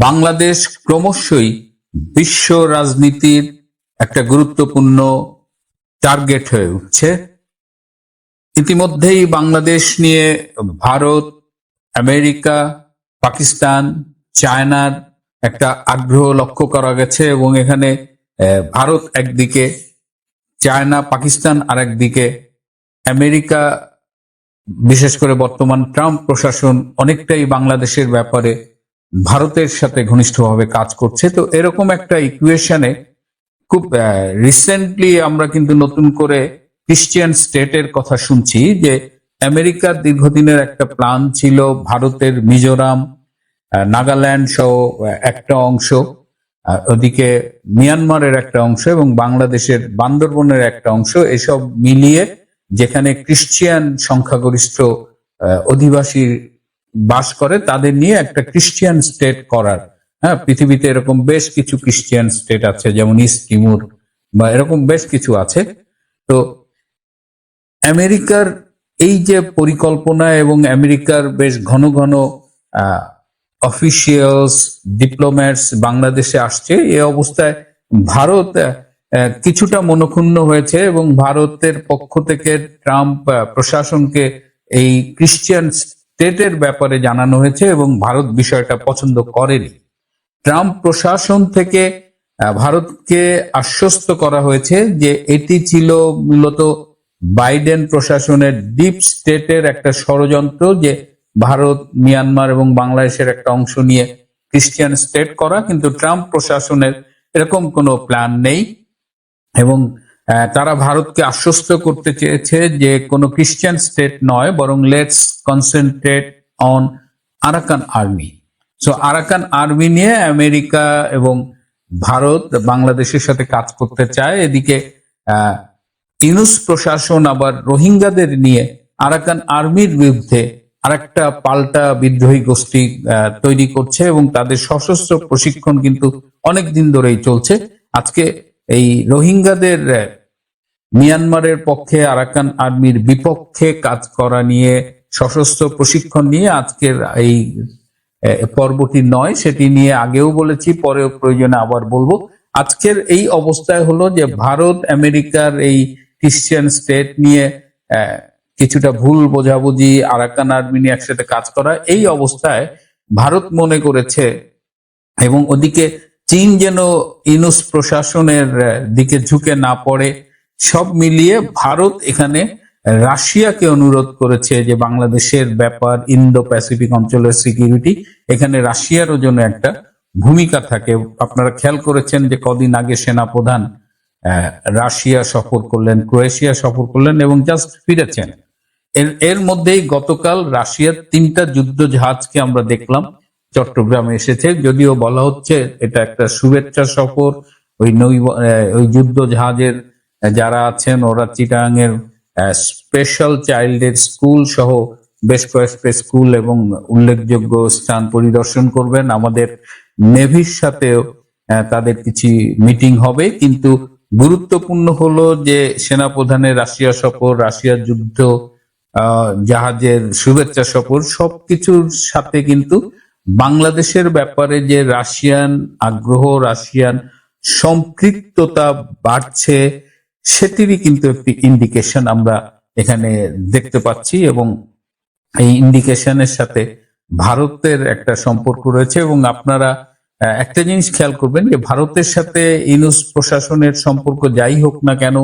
বাংলাদেশ ক্রমশই বিশ্ব রাজনীতির একটা গুরুত্বপূর্ণ টার্গেট হয়ে উঠছে। ইতিমধ্যেই বাংলাদেশ নিয়ে ভারত, আমেরিকা, পাকিস্তান, চায়নার একটা আগ্রহ লক্ষ্য করা গেছে এবং এখানে ভারত একদিকে, চায়না, পাকিস্তান আর একদিকে আমেরিকা, বিশেষ করে বর্তমান ট্রাম্প প্রশাসন অনেকটাই বাংলাদেশের ব্যাপারে ভারতের সাথে ঘনিষ্ঠভাবে কাজ করছে। তো এরকম একটা ইকুয়েশনে খুব রিসেন্টলি আমরা কিন্তু নতুন করে ক্রিশ্চিয়ান স্টেটের কথা শুনছি যে আমেরিকার দীর্ঘদিনের একটা প্ল্যান ছিল ভারতের মিজোরাম নাগাল্যান্ড সহ একটা অংশ ওদিকে মিয়ানমারের একটা অংশ এবং বাংলাদেশের বান্দরবনের একটা অংশ এসব মিলিয়ে যেখানে ক্রিশ্চিয়ান সংখ্যাগরিষ্ঠ আহ, অধিবাসী বাস করে তাদের নিয়ে একটা ক্রিশ্চিয়ান স্টেট করার। হ্যাঁ পৃথিবীতে এরকম বেশ কিছু ক্রিশ্চিয়ান স্টেট আছে, যেমন ইস্ট বা এরকম বেশ কিছু আছে। তো আমেরিকার এই যে পরিকল্পনা এবং আমেরিকার বেশ ঘন ঘন অফিসিয়ালস ডিপ্লোম্যাটস বাংলাদেশে আসছে এই অবস্থায় ভারত কিছুটা মনক্ষুণ্ণ হয়েছে এবং ভারতের পক্ষ থেকে ট্রাম্প প্রশাসনকে এই ক্রিশ্চিয়ান স্টেটের ব্যাপারে জানানো হয়েছে এবং ভারত বিষয়টা পছন্দ করেনি। ট্রাম্প প্রশাসন থেকে ভারতকে আশ্বস্ত করা হয়েছে যে এটি ছিল মূলত বাইডেন প্রশাসনের ডিপ স্টেটের একটা ষড়যন্ত্র যে ভারত, মিয়ানমার এবং বাংলাদেশের একটা অংশ নিয়ে ক্রিশ্চিয়ান স্টেট করা, কিন্তু ট্রাম্প প্রশাসনের এরকম কোনো প্ল্যান নেই। এবং তারা ভারতকে আশ্বস্ত করতে চেয়েছে যে কোনো ক্রিশ্চিয়ান স্টেট নয় বরং let's concentrate on Arakan Army so Arakan Army নিয়ে আমেরিকা এবং ভারত বাংলাদেশের সাথে কাজ করতে চায়। এদিকে আহ, ইউনুস প্রশাসন আবার রোহিঙ্গাদের নিয়ে আরাকান আর্মির বিরুদ্ধে আরেকটা পাল্টা বিদ্রোহী গোষ্ঠী তৈরি করছে এবং তাদের সশস্ত্র প্রশিক্ষণ কিন্তু অনেক দিন ধরেই চলছে। আজকে এই রোহিঙ্গাদের মিয়ানমারের পক্ষে আরাকান আর্মির বিপক্ষে কাজ করা নিয়ে সশস্ত্র প্রশিক্ষণ নিয়ে আজকের এই পর্বটি নয়, সেটি নিয়ে আগেও বলেছি, পরেও প্রয়োজনে আবার বলব। আজকের এই অবস্থায় হলো যে ভারত, আমেরিকার এই ক্রিশ্চিয়ান স্টেট নিয়ে কিছুটা ভুল বোঝাবুঝি, আরাকান আর্মি নিয়ে একসাথে কাজ করা, এই অবস্থায় ভারত মনে করেছে এবং ওদিকে চীন যেন ইনুস প্রশাসনের দিকে ঝুঁকে না পড়ে সব মিলিয়ে ভারত এখানে রাশিয়াকে অনুরোধ করেছে যে বাংলাদেশের ব্যাপার ইন্দো প্যাসিফিক অঞ্চলের সিকিউরিটি, এখানে রাশিয়ারও জন্য একটা ভূমিকা থাকে। আপনারা খেয়াল করেছেন যে কদিন আগে সেনাপ্রধান রাশিয়া সফর করলেন, ক্রোয়েশিয়া সফর করলেন এবং জাস্ট ফিরেছেন। এর এর মধ্যেই গতকাল রাশিয়ার তিনটা যুদ্ধ জাহাজকে আমরা দেখলাম, চট্টগ্রামে এসেছে। যদিও বলা হচ্ছে এটা একটা শুভেচ্ছা সফর, ওই নৌ ওই যুদ্ধ জাহাজের যারা আছেন, ওরা চিটাং এর স্পেশাল চাইল্ডের স্কুল সহ বেশ কয়েকটা স্কুল এবং উল্লেখযোগ্য স্থান পরিদর্শন করবেন। আমাদের নেভির সাথেও তাদের কিছু মিটিং হবে। কিন্তু গুরুত্বপূর্ণ হলো যে সেনাপ্রধানের রাশিয়া সফর রাশিয়ার যুদ্ধ জাহাজের শুভেচ্ছা সফর, সবকিছুর সাথে কিন্তু বাংলাদেশের ব্যাপারে যে রাশিয়ান আগ্রহ, রাশিয়ান সম্পৃক্ততা বাড়ছে সেটিরই কিন্তু একটি ইন্ডিকেশন আমরা এখানে দেখতে পাচ্ছি এবং এই ইন্ডিকেশনের সাথে ভারতের একটা সম্পর্ক রয়েছে এবং আপনারা একটা জিনিস খেয়াল করবেন যে ভারতের সাথে ইনুস প্রশাসনের সম্পর্ক যাই হোক না কেন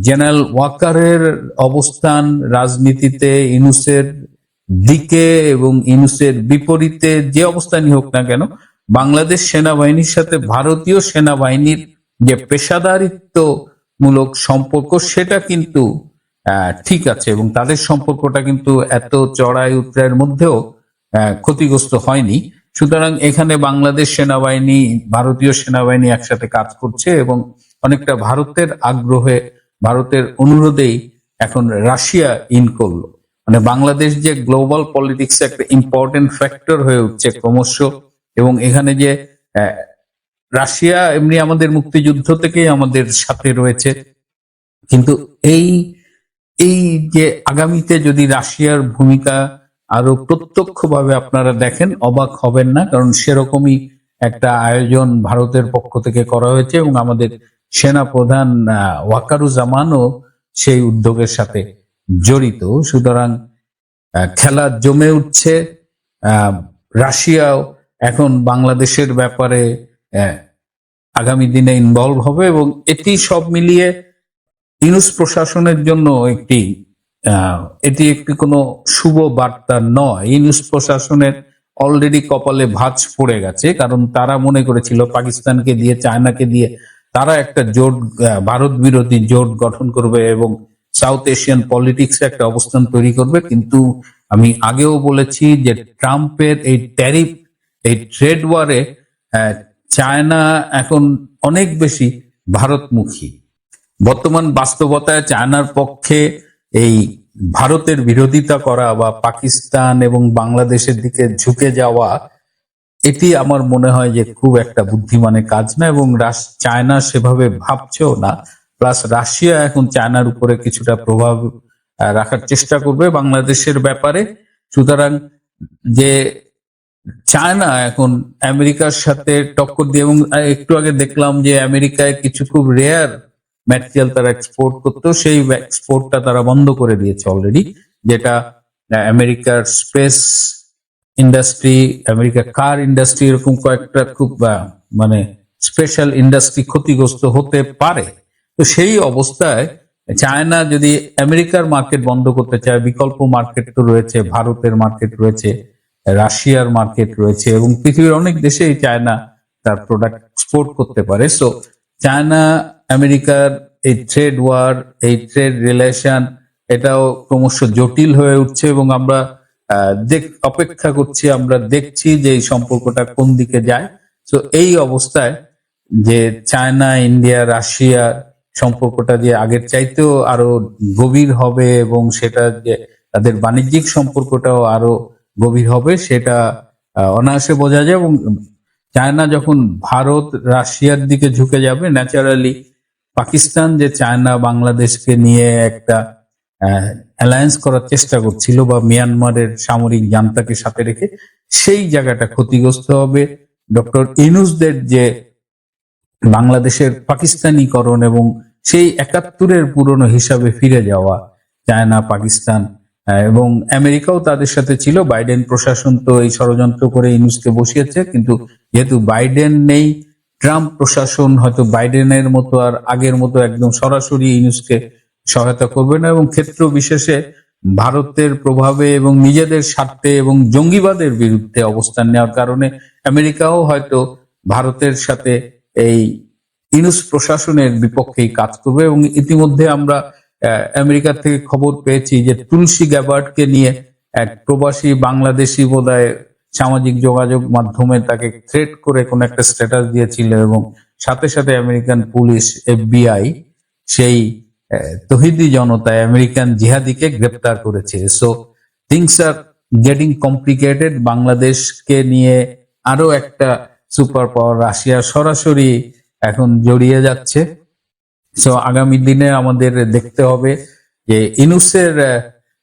জেনারেল ওয়াকারের অবস্থান রাজনীতিতে ইনুসের দিকে এবং ইনুসের বিপরীতে যে অবস্থানই হোক না কেন, বাংলাদেশ সেনাবাহিনীর সাথে ভারতীয় সেনাবাহিনীর যে পেশাদারিত্বমূলক সম্পর্ক, সেটা কিন্তু ঠিক আছে এবং তাদের সম্পর্কটা কিন্তু এত চড়াই উত্তরের মধ্যেও ক্ষতিগ্রস্ত হয়নি। সুতরাং এখানে বাংলাদেশ সেনাবাহিনী, ভারতীয় সেনাবাহিনী একসাথে কাজ করছে এবং অনেকটা ভারতের আগ্রহে, ভারতের অনুরোধেই এখন রাশিয়া ইন করল। মানে বাংলাদেশ যে গ্লোবাল পলিটিক্স একটা ইম্পর্টেন্ট ফ্যাক্টর হয়ে উঠছে ক্রমশ এবং এখানে যে রাশিয়া এমনি আমাদের মুক্তিযুদ্ধ থেকেই আমাদের সাথে রয়েছে। কিন্তু এই এই যে আগামীতে যদি রাশিয়ার ভূমিকা আরও প্রত্যক্ষভাবে আপনারা দেখেন অবাক হবেন না কারণ সেরকমই একটা আয়োজন ভারতের পক্ষ থেকে করা হয়েছে এবং আমাদের সেনা প্রধান আহ, ওয়াকারুজ্জামানও সেই উদ্যোগের সাথে জড়িত। সুতরাং খেলা জমে উঠছে। রাশিয়াও এখন বাংলাদেশের ব্যাপারে আগামী দিনে ইনভলভ হবে এবং এটি সব মিলিয়ে ইউনুস প্রশাসনের জন্য একটি এটি একটি কোনো শুভ বার্তা নয়। ইউনুস প্রশাসনের অলরেডি কপালে ভাঁজ পড়ে গেছে, কারণ তারা মনে করেছিল পাকিস্তানকে দিয়ে, চায়নাকে দিয়ে তারা একটা জোট ভারত বিরোধী জোট গঠন করবে এবং সাউথ এশিয়ান পলিটিক্সে একটা অবস্থান তৈরি করবে। কিন্তু আমি আগেও বলেছি যে ট্রাম্পের এই ট্যারিফ এই ট্রেড ওয়ারে চায়না এখন অনেক বেশি ভারতমুখী। বর্তমান বাস্তবতায় চায়নার পক্ষে এই ভারতের বিরোধিতা করা বা পাকিস্তান এবং বাংলাদেশের দিকে ঝুঁকে যাওয়া, এটি আমার মনে হয় যে খুব একটা বুদ্ধিমানের কাজ না এবং চায়না সেভাবে ভাবছেও না। প্লাস রাশিয়া এখন চায়নার উপরে কিছুটা প্রভাব রাখার চেষ্টা করবে বাংলাদেশের ব্যাপারে। সুতরাং যে চায়না এখন আমেরিকার সাথে টক্কর দিয়ে এবং একটু আগে দেখলাম যে আমেরিকায় কিছু খুব রেয়ার ম্যাটেরিয়াল তারা এক্সপোর্ট করতো, সেই এক্সপোর্টটা তারা বন্ধ করে দিয়েছে অলরেডি যেটা আমেরিকার স্পেস ইন্ডাস্ট্রি আমেরিকার কার ইন্ডাস্ট্রি এরকম কয়েকটা খুব মানে স্পেশাল ইন্ডাস্ট্রি ক্ষতিগ্রস্ত হতে পারে। তো সেই অবস্থায় চায়না যদি আমেরিকার মার্কেট বন্ধ করতে চায়, বিকল্প মার্কেট তো রয়েছে, ভারতের মার্কেট রয়েছে রাশিয়ার মার্কেট রয়েছে এবং পৃথিবীর অনেক দেশেই চায়না তার প্রোডাক্ট এক্সপোর্ট করতে পারে। সো চায়না, আমেরিকার এই ট্রেড ওয়ার এই ট্রেড রিলেশন এটাও ক্রমশ জটিল হয়ে উঠছে এবং আমরা দেখ, অপেক্ষা করছি, আমরা দেখছি যে এই সম্পর্কটা কোন দিকে যায়। তো এই অবস্থায় যে চায়না, ইন্ডিয়া, রাশিয়া সম্পর্কটা যে আগের চাইতেও আরও গভীর হবে এবং সেটা যে তাদের বাণিজ্যিক সম্পর্কটাও আরও গভীর হবে, সেটা অনায়াসে বোঝা যায় এবং চায়না যখন ভারত রাশিয়ার দিকে ঝুঁকে যাবে ন্যাচারালি পাকিস্তান যে চায়না বাংলাদেশকে নিয়ে একটা অ্যালায়েন্স করার চেষ্টা করছিল বা মিয়ানমারের সামরিক জান্তাকে সাথে রেখে, সেই জায়গাটা ক্ষতিগ্রস্ত হবে। ডক্টর ইনুসদের যে বাংলাদেশের পাকিস্তানিকরণ এবং সেই একাত্তরের পুরনো হিসাবে ফিরে যাওয়া চায়না পাকিস্তান এবং আমেরিকাও তাদের সাথে ছিল। বাইডেন প্রশাসন তো এই ষড়যন্ত্র করে ইনুসকে বসিয়েছে, কিন্তু যেহেতু বাইডেন নেই, ট্রাম্প প্রশাসন হয়তো বাইডেনের মতো আর আগের মতো একদম সরাসরি ইনুসকে সহায়তা করবে না এবং ক্ষেত্র বিশেষে ভারতের প্রভাবে এবং নিজেদের স্বার্থে এবং জঙ্গিবাদের বিরুদ্ধে অবস্থান নেওয়ার কারণে আমেরিকাও হয়তো ভারতের সাথে এই ইনুস প্রশাসনের বিপক্ষেই কাজ করবে এবং ইতিমধ্যে আমরা আমেরিকার থেকে খবর পেয়েছি যে তুলসী গ্যাবার্ডকে নিয়ে এক প্রবাসী বাংলাদেশি বোধহয় সামাজিক যোগাযোগ মাধ্যমে তাকে থ্রেট করে কোন একটা স্ট্যাটাস দিয়েছিল এবং সাথে সাথে আমেরিকান পুলিশ এফবিআই সেই তহিদি জনতায় আমেরিকান জিহাদিকে গ্রেপ্তার করেছে। So things are getting complicated বাংলাদেশকে নিয়ে আরও একটা সুপার পাওয়ার রাশিয়া সরাসরি এখন জড়িয়ে যাচ্ছে। সো আগামী দিনে আমাদের দেখতে হবে যে ইনুসের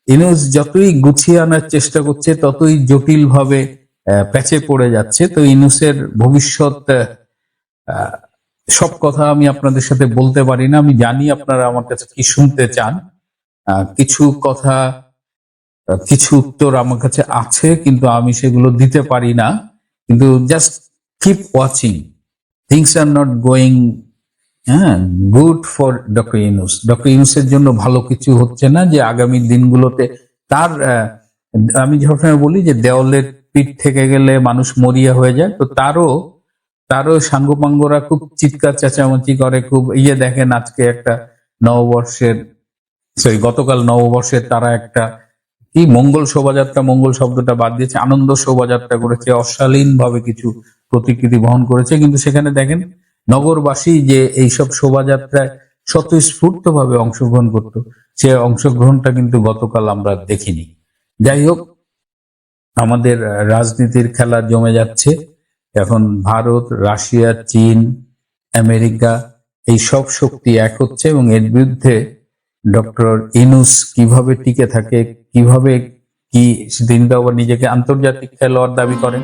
ইনুস যতই গুছিয়ে আনার চেষ্টা করছে, ততই জটিল ভাবে প্যাচে পড়ে যাচ্ছে। তো ইনুসের ভবিষ্যৎ সব কথা আমি আপনাদের সাথে বলতে পারি না। আমি জানি আপনারা আমার কাছে কি শুনতে চান। কিছু কথা কিছু উত্তর আমার কাছে আছে, কিন্তু আমি সেগুলো দিতে পারি না। কিন্তু just keep watching things are not going হ্যাঁ good for doctor Yunus doctor ইউনুসের জন্য ভালো কিছু হচ্ছে না যে আগামী দিনগুলোতে তার আমি সবসময় বলি যে দেওয়ালের পিঠ থেকে গেলে মানুষ মরিয়া হয়ে যায়, তো তারও তারও সাঙ্গপাঙ্গরা খুব চিৎকার চেঁচামেচি করে, খুব ইয়ে দেখেন আজকে একটা নববর্ষের সরি গতকাল নববর্ষের তারা একটা কি মঙ্গল শোভাযাত্রা, মঙ্গল শব্দটা বাদ দিয়েছে, আনন্দ শোভাযাত্রা করেছে অশালীন ভাবে কিছু প্রতিকৃতি বহন করেছে, কিন্তু সেখানে দেখেন নগরবাসী যে এইসব শোভাযাত্রায় স্বতঃস্ফূর্ত ভাবে অংশগ্রহণ করত, সে অংশগ্রহণটা কিন্তু গতকাল আমরা দেখিনি। যাই হোক, আমাদের রাজনীতির খেলা জমে যাচ্ছে। এখন ভারত, রাশিয়া, চীন, আমেরিকা এই সব শক্তি এক হচ্ছে এবং এর বিরুদ্ধে ডক্টর ইনুস কীভাবে টিকে থাকে, কীভাবে কি তিনি নিজেকে আন্তর্জাতিক খেলোয়াড় দাবি করেন